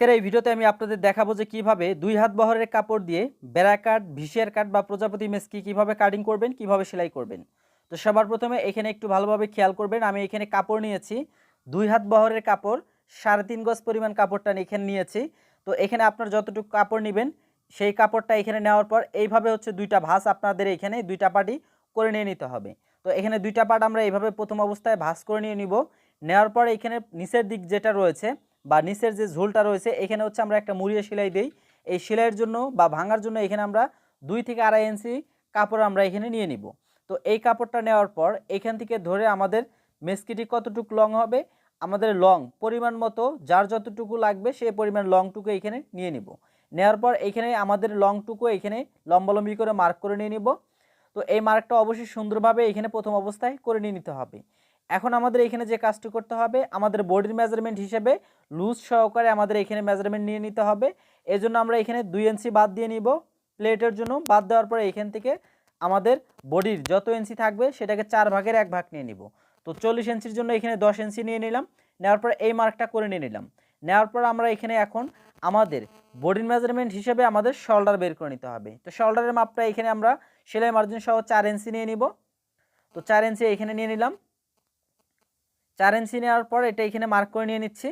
আজকের এই ভিডিওতে আমি আপনাদের দেখাবো যে কীভাবে দুই হাত বহরের কাপড় দিয়ে বেড়া কাট ভিসিয়ার কাট বা প্রজাপতি মেসকি কীভাবে কাটিং করবেন, কীভাবে সেলাই করবেন। তো সবার প্রথমে এখানে একটু ভালোভাবে খেয়াল করবেন, আমি এখানে কাপড় নিয়েছি। দুই হাত বহরের কাপড়, সাড়ে তিন গজ পরিমাণ কাপড়টা এখানে নিয়েছি। তো এখানে আপনার যতটুকু কাপড় নেবেন, সেই কাপড়টা এখানে নেওয়ার পর এইভাবে হচ্ছে দুইটা ভাঁজ আপনাদের এখানে দুইটা পাটি করে নিয়ে নিতে হবে। তো এখানে দুইটা পাট আমরা এইভাবে প্রথম অবস্থায় ভাঁজ করে নিয়ে নিব। নেওয়ার পর এখানে নিচের দিক যেটা রয়েছে বা নিচের যে ঝোলটা রয়েছে, এখানে হচ্ছে আমরা একটা মুড়িয়ে সেলাই দিই। এই সেলাইয়ের জন্য বা ভাঙার জন্য এখানে আমরা দুই থেকে আড়াই ইঞ্চি কাপড় আমরা এখানে নিয়ে নিব। তো এই কাপড়টা নেওয়ার পর এখান থেকে ধরে আমাদের মেসকিটি কতটুকু লং হবে, আমাদের লং পরিমাণ মতো, যার যতটুকু লাগবে সেই পরিমাণ লংটুকু এখানে নিয়ে নিব। নেওয়ার পর এখানে আমাদের লংটুকু এখানে লম্বালম্বি করে মার্ক করে নিয়ে নিব। তো এই মার্কটা অবশ্যই সুন্দরভাবে এখানে প্রথম অবস্থায় করে নিয়ে নিতে হবে। এখন আমাদের এখানে যে কাজটি করতে হবে, আমাদের বডির মেজারমেন্ট হিসেবে লুজ সহকারে আমাদের এখানে মেজারমেন্ট নিয়ে নিতে হবে। এজন্য আমরা এখানে দুই ইঞ্চি বাদ দিয়ে নিব। প্লেটের জন্য বাদ দেওয়ার পরে এখান থেকে আমাদের বডির যত ইঞ্চি থাকবে সেটাকে চার ভাগের এক ভাগ নিয়ে নিব। তো চল্লিশ ইঞ্চির জন্য এখানে দশ ইঞ্চি নিয়ে নিলাম। নেওয়ার পর এই মার্কটা করে নিয়ে নিলাম। নেওয়ার পর আমরা এখানে এখন আমাদের বডির মেজারমেন্ট হিসেবে আমাদের শোল্ডার বের করে নিতে হবে। তো শোল্ডারের মাপটা এখানে আমরা সেলাই মার্জিন সহ চার ইঞ্চি নিয়ে নিব। তো চার ইঞ্চি এখানে নিয়ে নিলাম। চার ইঞ্চি নেওয়ার পর এটা এখানে মার্ক করে নিয়ে নিচ্ছি।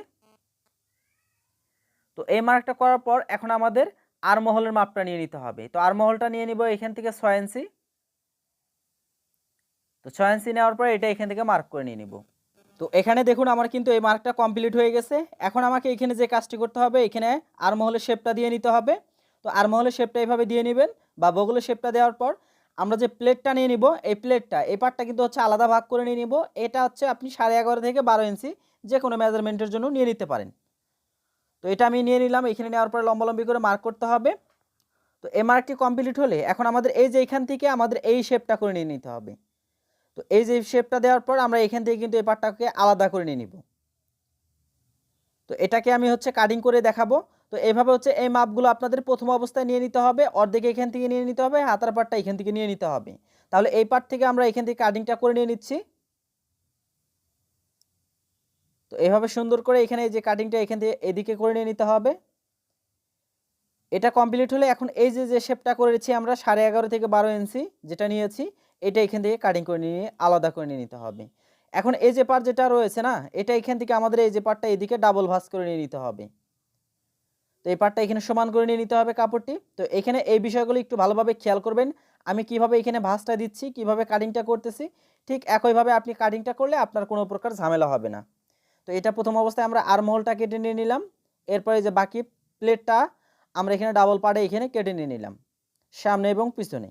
তো এই মার্কটা করার পর এখন আমাদের আর মহলের মাপটা নিয়ে নিতে হবে। তো আর মহলটা নিয়ে নিব এখান থেকে ছয় ইঞ্চি। তো ছয় ইঞ্চি নেওয়ার পর এটা এখান থেকে মার্ক করে নিয়ে নিব। তো এখানে দেখুন আমার কিন্তু এই মার্কটা কমপ্লিট হয়ে গেছে। এখন আমাকে এখানে যে কাজটি করতে হবে, এখানে আর মহলের শেপটা দিয়ে নিতে হবে। তো আর মহলের শেপটা এইভাবে দিয়ে নেবেন বা বগলের শেপটা দেওয়ার পর আমরা যে প্লেটটা নিয়ে নিব, এই প্লেটটা এই পার্টটা কিন্তু হচ্ছে আলাদা ভাগ করে নিয়ে নিব। এটা হচ্ছে আপনি সাড়ে এগারো থেকে বারো ইঞ্চি যে কোনো মেজারমেন্টের জন্য নিয়ে নিতে পারেন। তো এটা আমি নিয়ে নিলাম, এখানে নেওয়ার পরে লম্বালম্বি করে মার্ক করতে হবে। তো এই মার্কটি কমপ্লিট হলে এখন আমাদের এই যে এখান থেকে আমাদের এই শেপটা করে নিয়ে নিতে হবে। তো এই যে শেপটা দেওয়ার পর আমরা এখান থেকে কিন্তু এই পার্টটাকে আলাদা করে নিয়ে নিব। তো এটাকে আমি হচ্ছে কাটিং করে দেখাবো। তো এইভাবে হচ্ছে এই মাপগুলো আপনাদের প্রথম অবস্থায় নিয়ে নিতে হবে, অর্ধেক এখান থেকে নিয়ে নিতে হবে, হাতার পাটটা এখান থেকে নিয়ে নিতে হবে। তাহলে এই পার্ট থেকে আমরা এখান থেকে কাটিংটা করে নিয়ে নিচ্ছি। তো এভাবে সুন্দর করে এখানে যে কাটিংটা এখান থেকে এদিকে করে নিয়ে নিতে হবে। এটা কমপ্লিট হলে এখন এই যে যে শেপটা করেছি আমরা, সাড়ে এগারো থেকে বারো ইঞ্চি যেটা নিয়েছি, এটা এখান থেকে কাটিং করে নিয়ে আলাদা করে নিয়ে নিতে হবে। এখন এই যে পার্ট যেটা রয়েছে না, এটা এখান থেকে আমাদের এই যে পার্টটা এদিকে ডাবল ভাস করে নিয়ে নিতে হবে। তো এই পার্টটা এখানে সমান করে নিয়ে নিতে হবে কাপড়টি। তো এখানে এই বিষয়গুলো একটু ভালোভাবে খেয়াল করবেন। আমি কীভাবে এখানে ভাঁজটা দিচ্ছি, কীভাবে কাটিংটা করতেছি, ঠিক একইভাবে আপনি কাটিংটা করলে আপনার কোনো প্রকার ঝামেলা হবে না। তো এটা প্রথম অবস্থায় আমরা আরমহলটা কেটে নিয়ে নিলাম। এরপরে যে বাকি প্লেটটা আমরা এখানে ডাবল পাড়ে এখানে কেটে নিয়ে নিলাম, সামনে এবং পিছনে।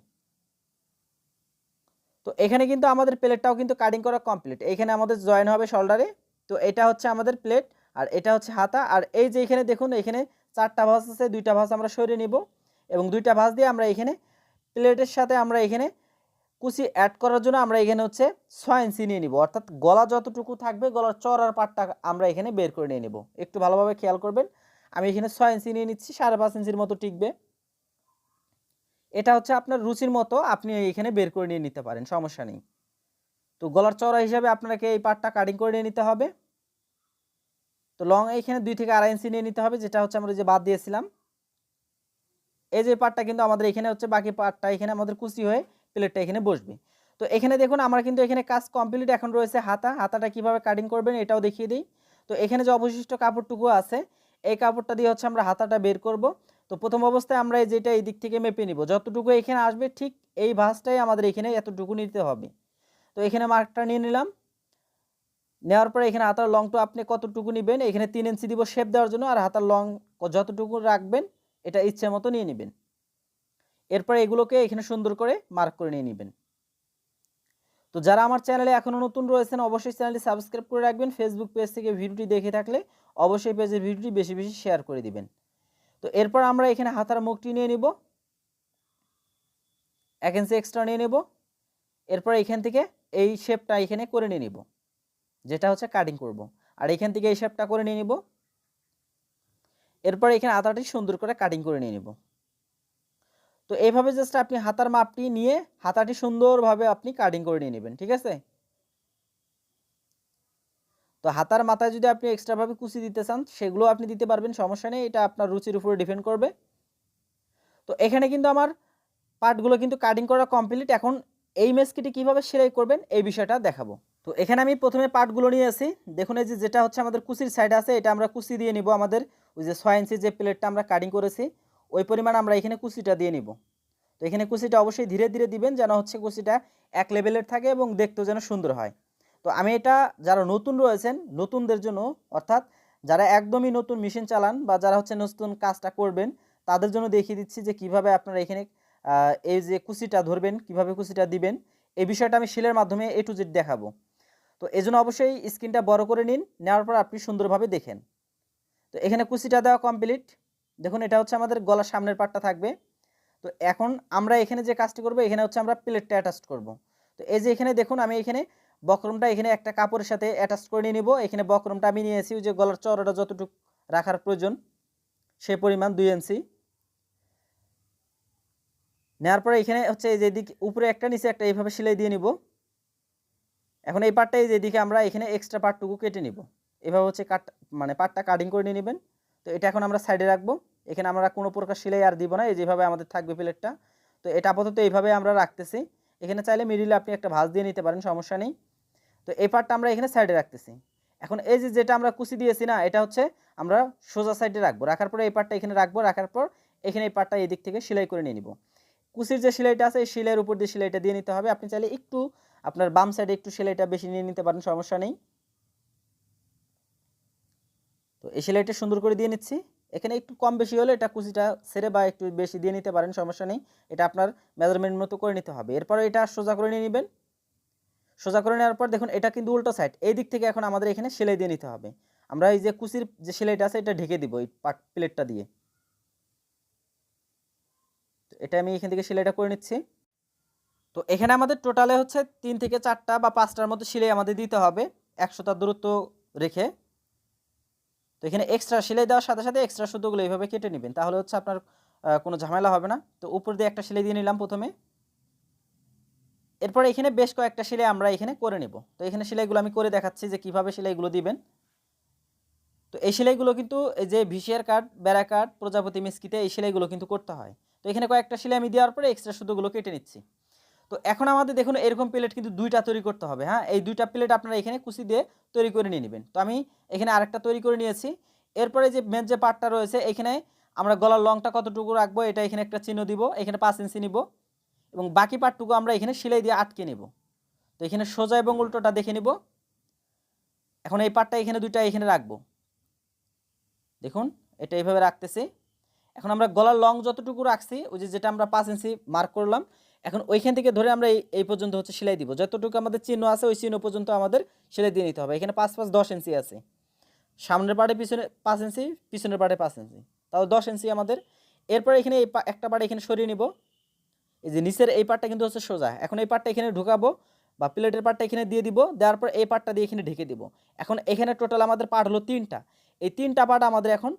তো এখানে কিন্তু আমাদের প্লেটটাও কিন্তু কাটিং করা কমপ্লিট এখানে আমাদের জয়েন হবে শোল্ডারে তো এটা হচ্ছে আমাদের প্লেট আর এটা হচ্ছে হাতা। আর এই যে এখানে দেখুন, এখানে চারটা ভাঁজ আছে, দুইটা ভাঁজ আমরা সরিয়ে নিব এবং দুইটা ভাঁজ দিয়ে আমরা এখানে প্লেটের সাথে আমরা এখানে কুচি অ্যাড করার জন্য আমরা এখানে হচ্ছে ছয় ইঞ্চি নিয়ে নিব। অর্থাৎ গলা যতটুকু থাকবে, গলার চড়ার পাটটা আমরা এখানে বের করে নিয়ে নেব। একটু ভালোভাবে খেয়াল করবেন, আমি এখানে ছয় ইঞ্চি নিয়ে নিচ্ছি, সাড়ে পাঁচ ইঞ্চির মতো টিকবে। এটা হচ্ছে আপনার রুচির মতো আপনি এখানে বের করে নিয়ে নিতে পারেন, সমস্যা নেই। তো গলার চড়া হিসাবে আপনাকে এই পাটটা কাটিং করে নিয়ে নিতে হবে। তো লং এইখানে দুই থেকে আড়াই ইঞ্চি নিয়ে নিতে হবে, যেটা হচ্ছে আমরা যে বাদ দিয়েছিলাম। এই যে পার্টটা কিন্তু আমাদের এখানে হচ্ছে, বাকি পার্টটা এখানে আমাদের কুচি হয়ে প্লেটটা এখানে বসবে। তো এখানে দেখুন, আমরা কিন্তু এখানে কাজ কমপ্লিট এখন রয়েছে হাতা। হাতাটা কীভাবে কাটিং করবেন এটাও দেখিয়ে দিই। তো এখানে যে অবশিষ্ট কাপড়টুকু আছে, এই কাপড়টা দিয়ে হচ্ছে আমরা হাতাটা বের করব। তো প্রথম অবস্থায় আমরা এই যেটা এই দিক থেকে মেপে নিব। যতটুকু এখানে আসবে, ঠিক এই ভাঁজটাই আমাদের এখানে এতটুকু নিতে হবে। তো এখানে মার্কটা নিয়ে নিলাম। নেওয়ার পরে এখানে হাতার লংটা আপনি কতটুকু নেবেন? এখানে তিন ইঞ্চি দিব শেপ দেওয়ার জন্য আর হাতার লং যতটুকু রাখবেন, এটা ইচ্ছে মতো নিয়ে নেবেন। এরপরে এগুলোকে এখানে সুন্দর করে মার্ক করে নিয়ে নেবেন। তো যারা আমার চ্যানেলে এখনও নতুন রয়েছেন, অবশ্যই চ্যানেলটি সাবস্ক্রাইব করে রাখবেন। ফেসবুক পেজ থেকে ভিডিওটি দেখে থাকলে অবশ্যই পেজের ভিডিওটি বেশি বেশি শেয়ার করে দিবেন। তো এরপর আমরা এখানে হাতার মুখটি নিয়ে নিব। এক ইঞ্চি এক্সট্রা নিয়ে নেব। এরপর এখান থেকে এই শেপটা এখানে করে নিয়ে নিব। যেটা হচ্ছে কাটিং করব। আর এখান থেকে এই শেপটা করে নিয়ে নিব। এরপর এখানে আতাটি সুন্দর করে কাটিং করে নিয়ে নিব। তো এইভাবে জাস্ট আপনি হাতার মাপটি নিয়ে হাতাটি সুন্দরভাবে আপনি কাটিং করে নিয়ে নেবেন, ঠিক আছে? তো হাতার মাথায় যদি আপনি এক্সট্রাভাবে কুচি দিতে চান সেগুলো আপনি দিতে পারবেন, সমস্যা নেই, এটা আপনার রুচির উপরে ডিপেন্ড করবে। তো এখানে কিন্তু আমার পার্টগুলো কিন্তু কাটিং করা কমপ্লিট এখন এই মেসকিটি কীভাবে সেলাই করবেন, এই বিষয়টা দেখাবো। তো এখানে আমি প্রথমে পার্টগুলো নিয়ে আসি। দেখুন এই যে যেটা হচ্ছে আমাদের কুচির সাইড আছে, এটা আমরা কুচি দিয়ে নিব আমাদের ওই যে ছয় ইঞ্চি যে প্লেটটা আমরা কাটিং করেছি, ওই পরিমাণ আমরা এখানে কুচিটা দিয়ে নিব। তো এখানে কুচিটা অবশ্যই ধীরে ধীরে দিবেন যেন হচ্ছে কুচিটা এক লেভেলের থাকে এবং দেখতেও যেন সুন্দর হয়। তো আমি এটা যারা নতুন রয়েছেন, নতুনদের জন্য, অর্থাৎ যারা একদমই নতুন মেশিন চালান বা যারা হচ্ছে নতুন কাজটা করবেন, তাদের জন্য দেখিয়ে দিচ্ছি যে কীভাবে আপনারা এখানে এই যে কুচিটা ধরবেন, কীভাবে কুচিটা দিবেন, এই বিষয়টা আমি শিলের মাধ্যমে এ টু জেড দেখাবো। তো এই জন্য অবশ্যই স্ক্রিনটা বড় করে নিন, নেওয়ার পর আপনি সুন্দরভাবে দেখেন। তো এখানে কুচিটা দেওয়া কমপ্লিট দেখুন, এটা হচ্ছে আমাদের গলার সামনের পার্টটা থাকবে। তো এখন আমরা এখানে যে কাজটি করব, এখানে হচ্ছে আমরা প্লেটটা অ্যাটাচ করব। তো এই যে এখানে দেখুন, আমি এখানে বক্রমটা এখানে একটা কাপড়ের সাথে অ্যাটাচ করে নিয়ে নিব। এখানে বক্রমটা আমি নিয়েছি যে গলার চড়াটা যতটুকু রাখার প্রয়োজন সে পরিমাণ দুই ইঞ্চি নেওয়ার পরে এখানে হচ্ছে এই যে দিক, উপরে একটা, নিচে একটা, এইভাবে সেলাই দিয়ে নিব। এখন এই পার্টটা এই যে দিকে আমরা এখানে এক্সট্রা পার্টটুকু কেটে নিব। এভাবে হচ্ছে কাট মানে পার্টটা কাটিং করে নিয়ে নেবেন। তো এটা এখন আমরা সাইডে রাখব। এখানে আমরা কোনো প্রকার সেলাই আর দিব না, এই যেভাবে আমাদের থাকবে প্লেটটা তো এটা আপাতত এইভাবে আমরা রাখতেছি। এখানে চাইলে মিডিলে আপনি একটা ভাঁজ দিয়ে নিতে পারেন, সমস্যা নেই। তো এই পার্টটা আমরা এখানে সাইডে রাখতেছি। এখন এই যে যেটা আমরা কুচি দিয়েছি না, এটা হচ্ছে আমরা সোজা সাইডে রাখব। রাখার পরে এই পার্টটা এখানে রাখব। রাখার পর এখানে এই পার্টটা এই দিক থেকে সেলাই করে নিয়ে নিব। কুচির যে সেলাইটা আছে, এই সেলাইয়ের উপর দিয়ে সেলাইটা দিয়ে নিতে হবে। আপনি চাইলে একটু আপনার বাম সাইডে একটু সেলাইটা বেশি নিয়ে নিতে পারেন, সমস্যা নেই। তো এই সেলাইটা সুন্দর করে দিয়ে নিচ্ছি। এখানে একটু কম বেশি হলে এটা কুচিটা ছেড়ে বা একটু বেশি দিয়ে নিতে পারেন, সমস্যা নেই। এটা আপনার মেজারমেন্ট মতো করে নিতে হবে। এরপরে এটা সোজা করে নিয়ে নেবেন। সোজা করে নেওয়ার পর দেখুন, এটা কিন্তু উল্টো সাইড এই দিক থেকে এখন আমাদের এখানে সেলাই দিয়ে নিতে হবে। আমরা এই যে কুচির যে সেলাইটা আছে, এটা ঢেকে দিব এই পাট প্লেটটা দিয়ে। এটা আমি এখান থেকে সেলাইটা করে নিচ্ছি। তো এখানে আমাদের টোটালে হচ্ছে তিন থেকে চারটা বা পাঁচটার মতো সেলাই আমাদের দিতে হবে। একশোটার দূরত্ব রেখে। তো এখানে এক্সট্রা সেলাই দেওয়ার সাথে সাথে এক্সট্রা সুতোগুলো এইভাবে কেটে নেবেন। তাহলে হচ্ছে আপনার কোনো ঝামেলা হবে না। তো উপর দিয়ে একটা সেলাই দিয়ে নিলাম প্রথমে। এরপর এখানে বেশ কয়েকটা সেলাই আমরা এখানে করে নেব। তো এখানে সেলাইগুলো আমি করে দেখাচ্ছি যে কীভাবে সেলাইগুলো দিবেন। তো এই সেলাইগুলো কিন্তু এই যে ভিসিয়ার কাঠ বেড়া কাঠ প্রজাপতি মিসকিতে এই সেলাইগুলো কিন্তু করতে হয়। তো এখানে কয়েকটা সেলাই আমি দেওয়ার পরে এক্সট্রা সুতোগুলো কেটে নিচ্ছি। তো এখন আমাদের দেখুন, এরকম প্লেট কিন্তু দুইটা তৈরি করতে হবে হ্যাঁ? এই দুইটা প্লেট আপনারা এখানে কুচি দিয়ে তৈরি করে নিয়ে নেবেন। তো আমি এখানে আরেকটা তৈরি করে নিয়েছি। এরপরে যে মেন যে পার্টটা রয়েছে, এখানে আমরা গলার লংটা কতটুকু রাখব, এটা এখানে একটা চিহ্ন দিব, এখানে পাঁচ ইঞ্চি নিব এবং বাকি পার্টটুকু আমরা এখানে সেলাই দিয়ে আটকে নিব। তো এখানে সোজা এবং উল্টোটা দেখে নিব। এখন এই পার্টটা এখানে দুইটা এখানে রাখব। দেখুন, এটা এইভাবে রাখতেছি। এখন আমরা গলার লং যতটুকু রাখছি, ওই যে যেটা আমরা পাঁচ ইঞ্চি মার্ক করলাম এখন ওইখান থেকে ধরে আমরা এই পর্যন্ত হচ্ছে সেলাই দিব। যতটুকু আমাদের চিহ্ন আছে, ওই চিহ্ন পর্যন্ত আমাদের সেলাই দিয়ে নিতে হবে। এখানে পাঁচ পাঁচ দশ ইঞ্চি আছে। সামনের পাড়ে পিছনে পাঁচ ইঞ্চি, পিছনের পাড়ে পাঁচ ইঞ্চি। তাও দশ ইঞ্চি আমাদের। এরপর এখানে এই একটা পাড়ে এখানে সরিয়ে নিব। এই যে নিচের এই পার্টটা কিন্তু হচ্ছে সোজা। এখন এই পার্টটা এখানে ঢুকাবো বা প্লেটের পার্টটা এখানে দিয়ে দিব। দেওয়ার পর এই পার্টটা দিয়ে এখানে ঢেকে দিব। এখন এখানে টোটাল আমাদের পাট হলো তিনটা। এই তিনটা পাট আমাদের এখন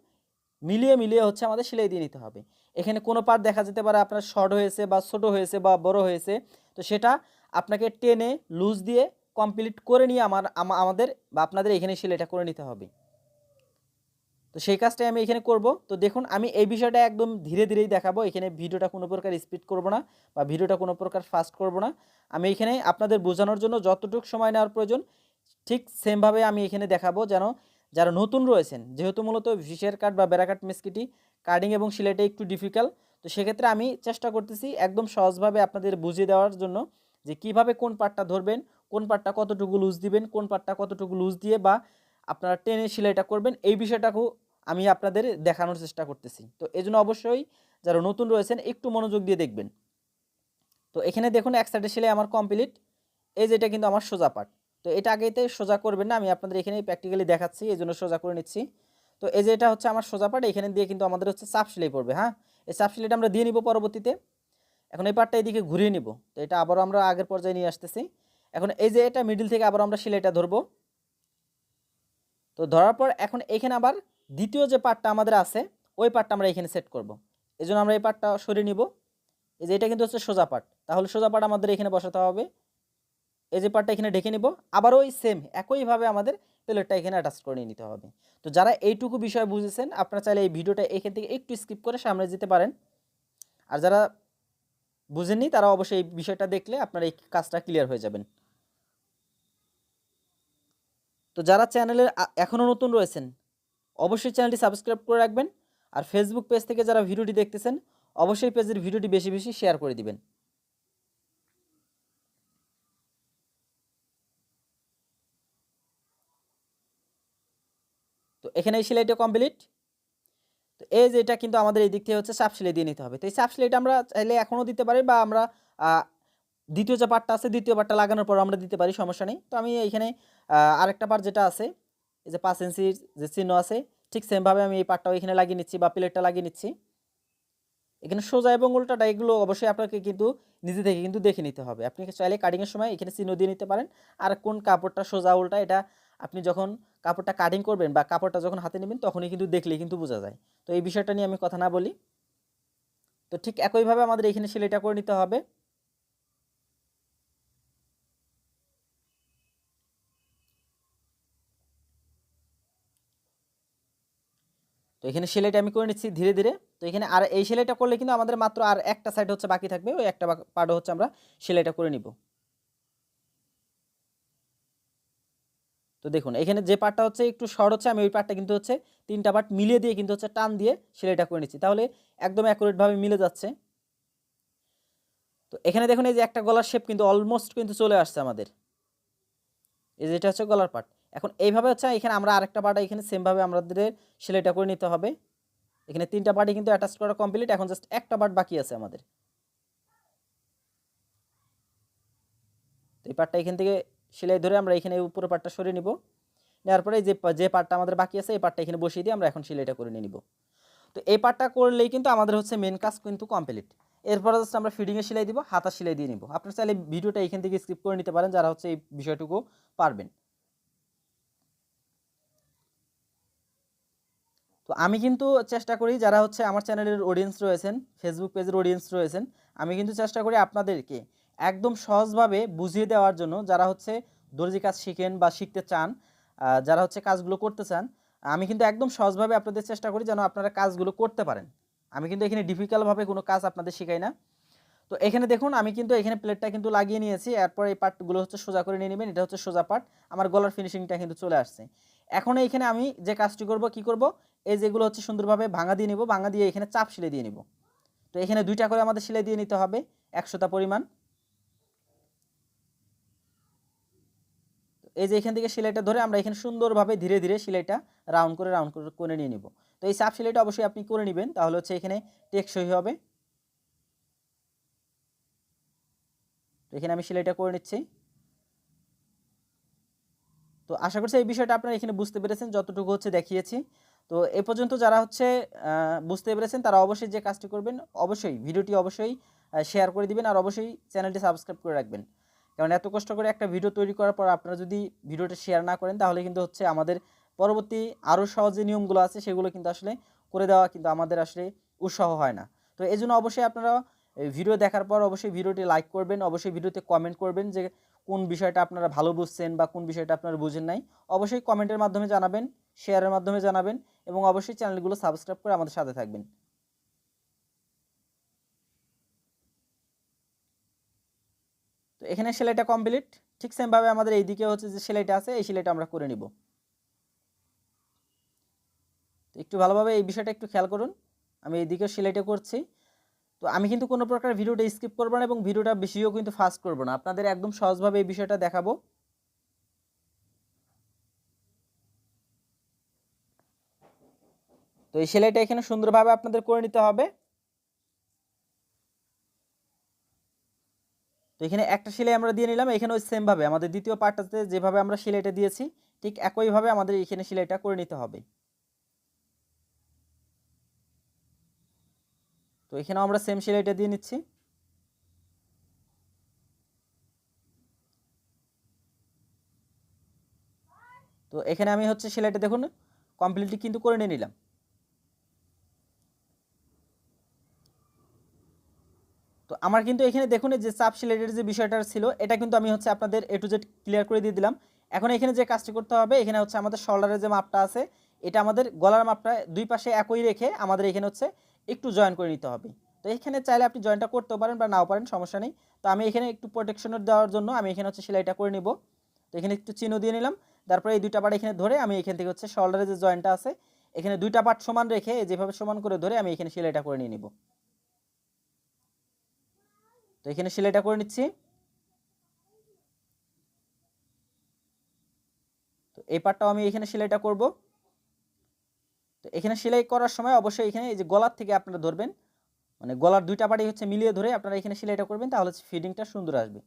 মিলিয়ে মিলিয়ে হচ্ছে আমাদের সেলাই দিয়ে নিতে হবে। এখানে কোনো পার্ট দেখা যেতে পারে আপনার শর্ট হয়েছে বা ছোট হয়েছে বা বড় হয়েছে, তো সেটা আপনাকে টেনে লুজ দিয়ে কমপ্লিট করে নিয়ে আমার আমাদের বা আপনাদের এখানে সেলাইটা করে নিতে হবে। তো সেই কাজটাই আমি এখানে করব। তো দেখুন, আমি এই বিষয়টা একদম ধীরে ধীরেই দেখাবো। এখানে ভিডিওটা কোনো প্রকার স্পিড করব না বা ভিডিওটা কোনো প্রকার ফাস্ট করব না। আমি এখানে আপনাদের বোঝানোর জন্য যতটুকু সময় নেওয়ার প্রয়োজন, ঠিক সেমভাবে আমি এখানে দেখাবো যেন যারা নতুন রয়েছেন, যেহেতু মূলত ভিসের কাট বা বেড়াকাট মিসকিটি কাটিং এবং সিলাইটা একটু ডিফিকাল্ট তো সেক্ষেত্রে আমি চেষ্টা করতেছি একদম সহজভাবে আপনাদের বুঝিয়ে দেওয়ার জন্য যে কীভাবে কোন পার্টটা ধরবেন, কোন পার্টটা কতটুকু লুজ দিবেন, কোন পার্টটা কতটুকু লুজ দিয়ে বা আপনারা টেনে সেলাইটা করবেন, এই বিষয়টাকেও আমি আপনাদের দেখানোর চেষ্টা করতেছি। তো এই জন্য অবশ্যই যারা নতুন রয়েছেন, একটু মনোযোগ দিয়ে দেখবেন। তো এখানে দেখুন, এক সাইডে সেলাই আমার কমপ্লিট এই যেটা কিন্তু আমার সোজা পার্ট তো এটা আগেতে সোজা করবেন না, আমি আপনাদের এখানে প্র্যাকটিক্যালি দেখাচ্ছি, এই জন্য সোজা করে নিচ্ছি। তো এই যে এটা হচ্ছে আমার সোজা পার্ট এখানে দিয়ে কিন্তু আমাদের হচ্ছে চাপ সেলাই পড়বে হ্যাঁ? এই চাপ সেলাইটা আমরা দিয়ে নিব পরবর্তীতে। এখন এই পার্টটা এদিকে ঘুরিয়ে নিব, তো এটা আবারও আমরা আগের পর্যায়ে নিয়ে আসতেছি। এখন এই যে এটা মিডিল থেকে আবার আমরা সেলাইটা ধরবো। তো ধরার পর এখন এখানে আবার দ্বিতীয় যে পার্টটা আমাদের আছে, ওই পার্টটা আমরা এখানে সেট করব। এই আমরা এই পার্টটা সরিয়ে নিব। এই যে এটা কিন্তু হচ্ছে সোজা পার্ট তাহলে সোজা পার্ট আমাদের এখানে বসাতে হবে। এই যে পার্টটা এখানে ঢেকে নিব আবার ওই সেম একইভাবে আমাদের প্লেটটা এখানে অ্যাটাচ করে নিতে হবে। তো যারা এইটুকু বিষয় বুঝেছেন, আপনারা চাইলে এই ভিডিওটা এখান থেকে একটু স্কিপ করে সামনে যেতে পারেন। আর যারা বুঝেননি, তারা অবশ্যই এই বিষয়টা দেখলে আপনার এই কাজটা ক্লিয়ার হয়ে যাবেন। তো যারা চ্যানেলে এখনও নতুন রয়েছেন, অবশ্যই চ্যানেলটি সাবস্ক্রাইব করে রাখবেন। আর ফেসবুক পেজ থেকে যারা ভিডিওটি দেখতেছেন, অবশ্যই পেজের ভিডিওটি বেশি বেশি শেয়ার করে দিবেন। এখানে এই সেলাইটা কমপ্লিট তো এই যে এটা কিন্তু আমাদের এই দিক থেকে হচ্ছে সেলাই দিয়ে নিতে হবে। তো এই চাপ সেলাইটা আমরা চাইলে এখনও দিতে পারি বা আমরা দ্বিতীয় যে পার্টটা আছে, দ্বিতীয় পার্টটা লাগানোর পর আমরা দিতে পারি, সমস্যা নেই। তো আমি এখানে আরেকটা পার্ট যেটা আছে, এই যে পাঁচ ইঞ্চির যে চিহ্ন আছে, ঠিক সেমভাবে আমি এই পার্টটাও এখানে লাগিয়ে নিচ্ছি বা প্লেটটা লাগিয়ে নিচ্ছি। এখানে সোজা এবং উল্টাটা, এগুলো অবশ্যই আপনাকে কিন্তু নিজে থেকে কিন্তু দেখে নিতে হবে। আপনি চাইলে কাটিংয়ের সময় এখানে চিহ্ন দিয়ে নিতে পারেন। আর কোন কাপড়টা সোজা, উল্টা, এটা আপনি যখন কাপড়টা কাটিং করবেন বা কাপড়টা যখন হাতে নেবেন তখনই কিন্তু দেখলেই কিন্তু বোঝা যায়। তো এই বিষয়টা নিয়ে আমি কথা না বলি। তো ঠিক একইভাবে আমাদের এখানে সেলাইটা করে নিতে হবে। তো এখানে সেলাইটা আমি করে নিচ্ছি ধীরে ধীরে। তো এখানে আর এই সেলাইটা করলে কিন্তু আমাদের মাত্র আর একটা সাইড হচ্ছে বাকি থাকবে, ওই একটা পার্টও হচ্ছে আমরা সেলাইটা করে নিব। তো দেখুন, এখানে যে পার্টটা হচ্ছে একটু শর্ট হচ্ছে, আমি ওই পার্টটা কিন্তু হচ্ছে তিনটা পার্ট মিলিয়ে দিয়ে কিন্তু হচ্ছে টান দিয়ে সেলাইটা করে নিচ্ছি। তাহলে একদম অ্যাকুরেটভাবে মিলে যাচ্ছে। তো এখানে দেখুন, এই যে একটা গলার শেপ কিন্তু অলমোস্ট কিন্তু চলে আসছে আমাদের। এই যে এটা হচ্ছে গলার পার্ট এখন এইভাবে হচ্ছে এখানে আমরা আরেকটা পার্ট এখানে সেমভাবে আমাদের সেলাইটা করে নিতে হবে। এখানে তিনটা পার্টই কিন্তু অ্যাটাচ করা কমপ্লিট এখন জাস্ট একটা পার্ট বাকি আছে আমাদের। তো এই পার্টটা এখান থেকে সেলাই ধরে আমরা এখানে উপরে পার্টটা সরিয়ে নিব। নেওয়ার পরে যে যে পার্টটা আমাদের বাকি আছে, এই পার্টটা এখানে বসিয়ে দিয়ে আমরা এখন সেলাইটা করে নিয়ে নিব। তো এই পার্টটা করলেই কিন্তু আমাদের হচ্ছে মেন কাজ কিন্তু কমপ্লিট এরপরে জাস্ট আমরা ফিডিংয়ে সেলাই দিব, হাতা সেলাই দিয়ে নিব। আপনারা চাইলে ভিডিওটা এখান থেকে স্কিপ করে নিতে পারেন, যারা হচ্ছে এই বিষয়টুকু পারবেন। তো আমি কিন্তু চেষ্টা করি, যারা হচ্ছে আমার চ্যানেলের অডিয়েন্স রয়েছেন ফেসবুক পেজের অডিয়েন্স রয়েছেন, আমি কিন্তু চেষ্টা করি আপনাদেরকে একদম সহজভাবে বুঝিয়ে দেওয়ার জন্য যারা হচ্ছে দর্জি কাজ শিখেন বা শিখতে চান যারা হচ্ছে কাজগুলো করতে চান, আমি কিন্তু একদম সহজভাবে আপনাদের চেষ্টা করি যেন আপনারা কাজগুলো করতে পারেন। আমি কিন্তু এখানে ডিফিকাল্টভাবে কোনো কাজ আপনাদের শেখাই না। তো এখানে দেখুন, আমি কিন্তু এখানে প্লেটটা কিন্তু লাগিয়ে নিয়েছি, এরপর এই পার্টগুলো হচ্ছে সোজা করে নিয়ে নেবেন, এটা হচ্ছে সোজা পার্ট আমার গলার ফিনিশিংটা কিন্তু চলে আসছে। এখন এখানে আমি যে কাজটি করব, কি করব? এই যেগুলো হচ্ছে সুন্দরভাবে ভাঙা দিয়ে নিব, ভাঙা দিয়ে এখানে চাপ সেলাই দিয়ে নিব। তো এখানে দুইটা করে আমাদের সেলাই দিয়ে নিতে হবে, একশোটা পরিমাণ। এই যে এখান থেকে সেলাইটা ধরে আমরা এখানে সুন্দরভাবে ধীরে ধীরে সেলাইটা রাউন্ড করে রাউন্ড করে করে নিয়ে নিব। তো এই চাপ সেলাইটা অবশ্যই আপনি করে নেবেন, তাহলে হচ্ছে এখানে টেকসই হবে। এখানে আমি সেলাইটা করে নিচ্ছি। তো আশা করছি এই বিষয়টা আপনারা এখানে বুঝতে পেরেছেন, যতটুকু হচ্ছে দেখিয়েছি। তো এ পর্যন্ত যারা হচ্ছে বুঝতে পেরেছেন, তারা অবশ্যই যে কাজটি করবেন, অবশ্যই ভিডিওটি অবশ্যই শেয়ার করে দিবেন, আর অবশ্যই চ্যানেলটি সাবস্ক্রাইব করে রাখবেন। কারণ এত কষ্ট করে একটা ভিডিও তৈরি করার পর আপনারা যদি ভিডিওটা শেয়ার না করেন, তাহলে কিন্তু হচ্ছে আমাদের পরবর্তী আরও সহজ নিয়মগুলো আছে, সেগুলো কিন্তু আসলে করে দেওয়া কিন্তু আমাদের আসলে উৎসাহ হয় না। তো এই জন্য অবশ্যই আপনারা ভিডিও দেখার পর অবশ্যই ভিডিওটি লাইক করবেন, অবশ্যই ভিডিওতে কমেন্ট করবেন যে কোন বিষয়টা আপনারা ভালো বুঝছেন বা কোন বিষয়টা আপনারা বুঝেন নাই। অবশ্যই কমেন্টের মাধ্যমে জানাবেন শেয়ারের মাধ্যমে জানাবেন এবং অবশ্যই চ্যানেলগুলো সাবস্ক্রাইব করে আমাদের সাথে থাকবেন। তো এখানে সেলাইটা কমপ্লিট ঠিক সেমভাবে আমাদের এইদিকে হচ্ছে যে সেলাইটা আছে, এই সেলাইটা আমরা করে নিব। একটু ভালোভাবে এই বিষয়টা একটু খেয়াল করুন। আমি এইদিকেও সেলাইটা করছি। তো আমি কিন্তু কোনো প্রকার ভিডিওটা স্কিপ করব না এবং ভিডিওটা বেশিও কিন্তু ফাস্ট করব না। আপনাদের একদম সহজভাবে এই বিষয়টা দেখাবো। তো এই সেলাইটা এখানে সুন্দরভাবে আপনাদের করে নিতে হবে। এখানে একটা সেলাই আমরা দিয়ে নিলাম এখানে ওই সেমভাবে আমাদের দ্বিতীয় পার্টটাতে যেভাবে আমরা সেলাইটা দিয়েছি, ঠিক একইভাবে আমাদের এখানে সেলাইটা করে নিতে হবে। তো এখানেও আমরা সেম সেলাইটা দিয়ে নিচ্ছি। তো এখানে আমি হচ্ছে সেলাইটা দেখুন কমপ্লিটলি কিন্তু করে নিয়ে নিলাম। তো আমার কিন্তু এখানে দেখুন যে চাপ সিলেটের যে বিষয়টা ছিল, এটা কিন্তু আমি হচ্ছে আপনাদের এ টু জেড ক্লিয়ার করে দিয়ে দিলাম। এখন এখানে যে কাজটি করতে হবে, এখানে হচ্ছে আমাদের শোল্ডারের যে মাপটা আছে, এটা আমাদের গলার মাপটা দুই পাশে একই রেখে আমাদের এখানে হচ্ছে একটু জয়েন করে নিতে হবে। তো এখানে চাইলে আপনি জয়েনটা করতেও পারেন বা নাও পারেন, সমস্যা নেই। তো আমি এখানে একটু প্রোটেকশনের দেওয়ার জন্য আমি এখানে হচ্ছে সেলাইটা করে নিব। তো এখানে একটু চিহ্ন দিয়ে নিলাম। তারপরে এই দুইটা পার্ট এখানে ধরে আমি এখান থেকে হচ্ছে শোল্ডারের যে জয়েন্টটা আছে, এখানে দুইটা পার্ট সমান রেখে যেভাবে সমান করে ধরে আমি এখানে সেলাইটা করে নিয়ে নিব। তো এখানে সেলাইটা করে নিচ্ছি। তো এই পার্টটাও আমি এখানে সেলাইটা করব। তো এখানে সেলাই করার সময় অবশ্যই এখানে এই যে গলার থেকে আপনারা ধরবেন মানে গলার দুইটা পাড়ি হচ্ছে মিলিয়ে ধরে আপনারা এখানে সেলাইটা করবেন, তাহলে ফিডিংটা সুন্দর আসবে।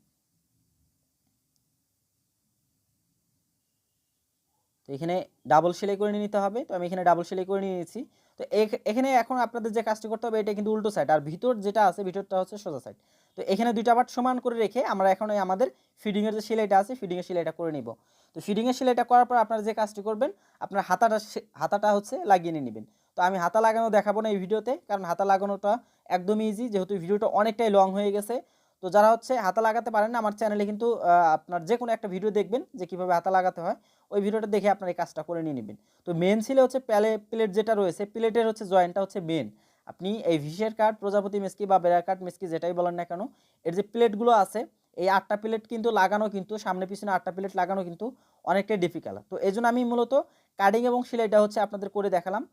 তো এখানে ডাবল সেলাই করে নিতে হবে। তো আমি এখানে ডাবল সেলাই করে নিয়ে নিয়েছি। তো এখ- এখানে এখন আপনাদের যে কাজটি করতে হবে, এটা কিন্তু উল্টো সাইড আর ভিতর যেটা আছে, ভিতরটা হচ্ছে সোজা সাইড তো এখানে দুইটা পার্ট সমান করে রেখে আমরা এখন ওই আমাদের ফিডিংয়ের যে সেলাইটা আছে ফিডিংয়ের সেলাইটা করে নিব। তো ফিডিংয়ের সেলাইটা করার পর আপনারা যে কাজটি করবেন, আপনার হাতাটা হাতাটা হচ্ছে লাগিয়ে নিয়ে নেবেন। তো আমি হাতা লাগানো দেখাবো না এই ভিডিওতে, কারণ হাতা লাগানোটা একদমই ইজি যেহেতু ভিডিওটা অনেকটাই লং হয়ে গেছে। তো যারা হচ্ছে হাতা লাগাতে পারেন না, আমার চ্যানেলে কিন্তু আপনার যে কোনো একটা ভিডিও দেখবেন যে কীভাবে হাতা লাগাতে হয়, ওই ভিডিওটা দেখে আপনার এই কাজটা করে নিয়ে নেবেন। তো মেন ছিল হচ্ছে প্যালে প্লেট যেটা রয়েছে প্লেটের হচ্ছে জয়েন্টটা হচ্ছে মেন আপনি এই ভিসের কাঠ প্রজাপতি মেসকি বা বেড়া কাঠ মেসকি যেটাই বলেন না কেন, এর যে প্লেটগুলো আছে, এই আটটা প্লেট কিন্তু লাগানো কিন্তু, সামনে পিছনে আটটা প্লেট লাগানো কিন্তু অনেকটাই ডিফিকাল্ট তো এই আমি মূলত কাটিং এবং সেলাইটা হচ্ছে আপনাদের করে দেখালাম।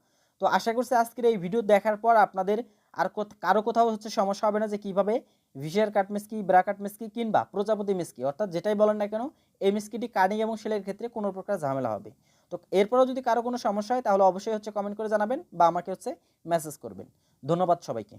তো আশা করছি আজকের এই ভিডিও দেখার পর আপনাদের আর কারও কোথাও হচ্ছে সমস্যা হবে না যে কীভাবে ভিসিয়ার কাট মিসকি ব্রা কাট মিসকি কিংবা প্রজাপতি মিসকি, অর্থাৎ যেটাই বলেন না কেন, এই মিসকিটি কাটিং এবং সেলের ক্ষেত্রে কোনো প্রকার ঝামেলা হবে। তো এরপরেও যদি কারও কোনো সমস্যা হয়, তাহলে অবশ্যই হচ্ছে কমেন্ট করে জানাবেন বা আমাকে হচ্ছে মেসেজ করবেন। ধন্যবাদ সবাইকে।